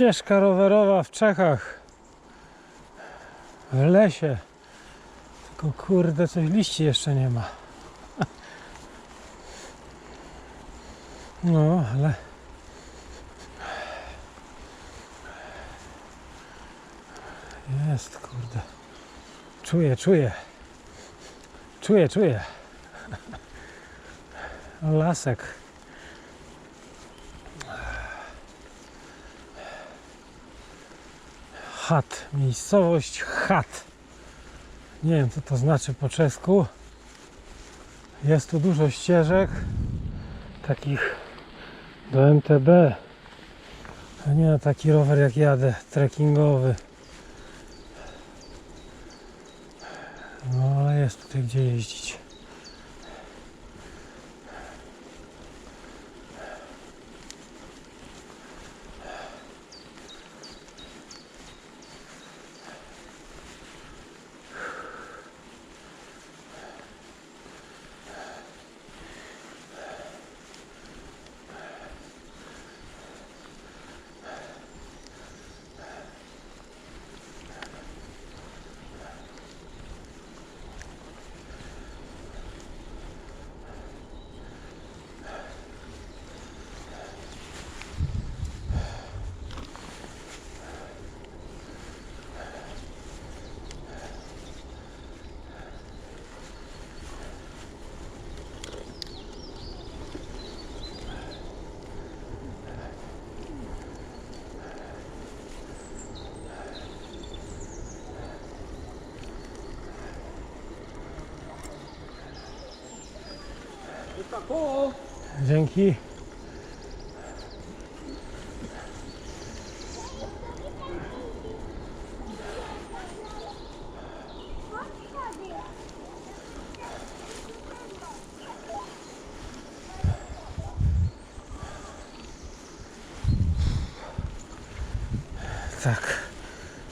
Ścieżka rowerowa w Czechach. W lesie. Tylko kurde, coś liści jeszcze nie ma. No, ale... Jest, kurde. Czuję, czuję. Czuję, czuję. Lasek. Chat. Miejscowość Chat. Nie wiem, co to znaczy po czesku. Jest tu dużo ścieżek. Takich do MTB. A nie na taki rower jak jadę, trekkingowy. No ale jest tutaj gdzie jeździć. Dzięki. Tak,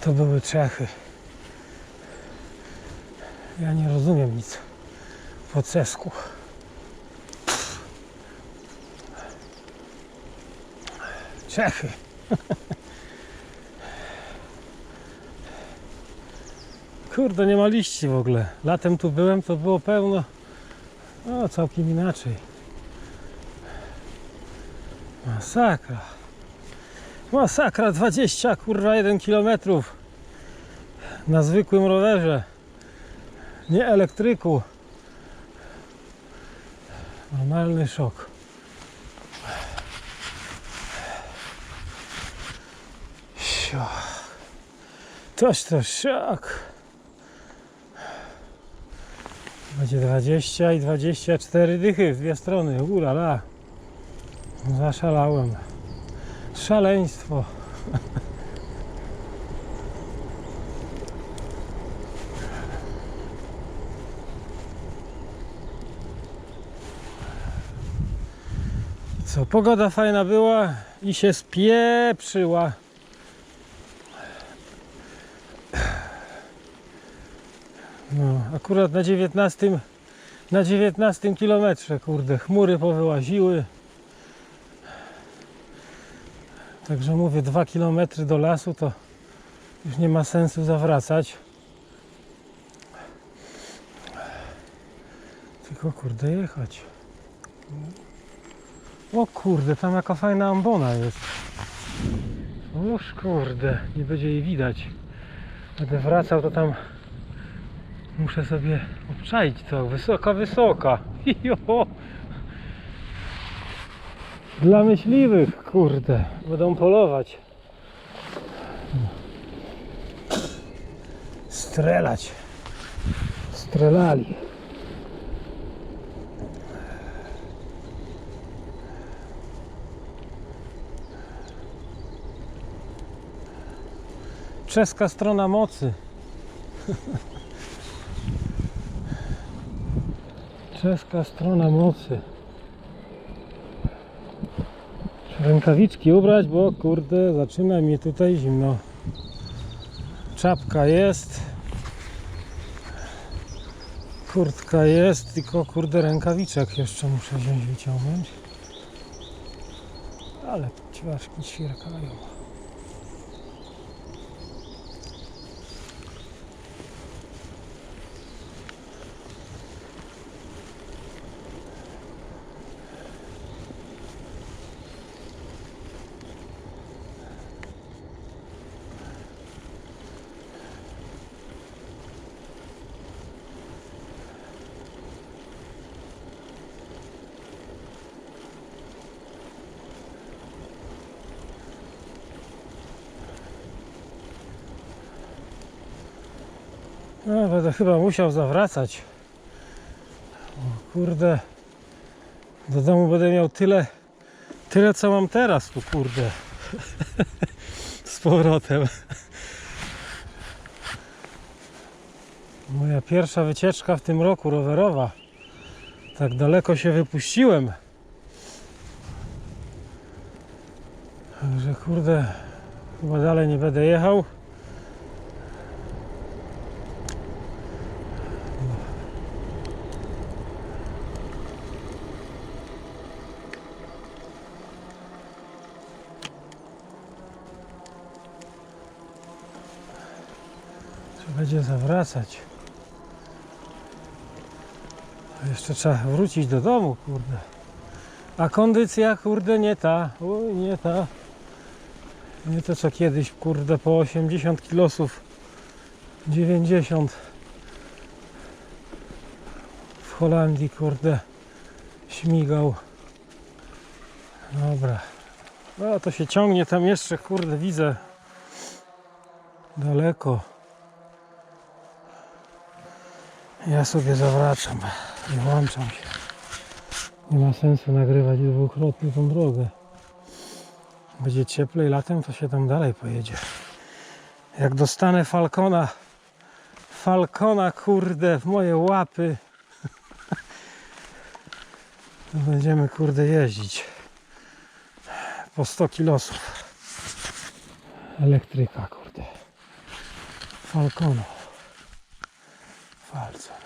to były Czechy. Ja nie rozumiem nic po cesku. Czechy. Kurde, nie ma liści w ogóle. Latem tu byłem, to było pełno. O, całkiem inaczej. Masakra. Masakra 20 kurwa 1 kilometrów na zwykłym rowerze. Nie elektryku. Normalny szok. Sio. Toż to szok. Będzie 20 i 24 dychy w dwie strony. Ulala. Zaszalałem. Szaleństwo. Co, pogoda fajna była i się spieprzyła. No, akurat na 19 na 19 kilometrze, kurde, chmury powyłaziły. Także mówię, 2 km do lasu to już nie ma sensu zawracać. Tylko kurde jechać. O kurde, tam jaka fajna ambona jest. Oż kurde, nie będzie jej widać. Będę wracał, to tam muszę sobie obczaić to. Wysoka, wysoka. Dla myśliwych, kurde, będą polować. Strzelać. Strzelali. Czeska strona mocy. Czeska strona mocy. Rękawiczki ubrać, bo kurde, zaczyna mi tutaj zimno. Czapka jest. Kurtka jest, tylko kurde rękawiczek jeszcze muszę wziąć, wyciągnąć. Ale ćwiarki ćwierkają. No, będę chyba musiał zawracać. O, kurde. Do domu będę miał tyle, tyle co mam teraz tu, kurde. Z powrotem. Moja pierwsza wycieczka w tym roku rowerowa. Tak daleko się wypuściłem. Że kurde, chyba dalej nie będę jechał. Będzie zawracać. Jeszcze trzeba wrócić do domu, kurde. A kondycja, kurde, nie ta. Oj, nie ta. Nie to co kiedyś, kurde, po 80 kilosów. 90 w Holandii, kurde, śmigał. Dobra. No to się ciągnie tam jeszcze, kurde, widzę. Daleko. Ja sobie zawracam i włączam się. Nie ma sensu nagrywać dwukrotnie tą drogę. Będzie cieplej latem, to się tam dalej pojedzie. Jak dostanę Falcona, Falcona kurde w moje łapy, to będziemy kurde jeździć po 100 kilosów. Elektryka kurde. Falcona. Falcon.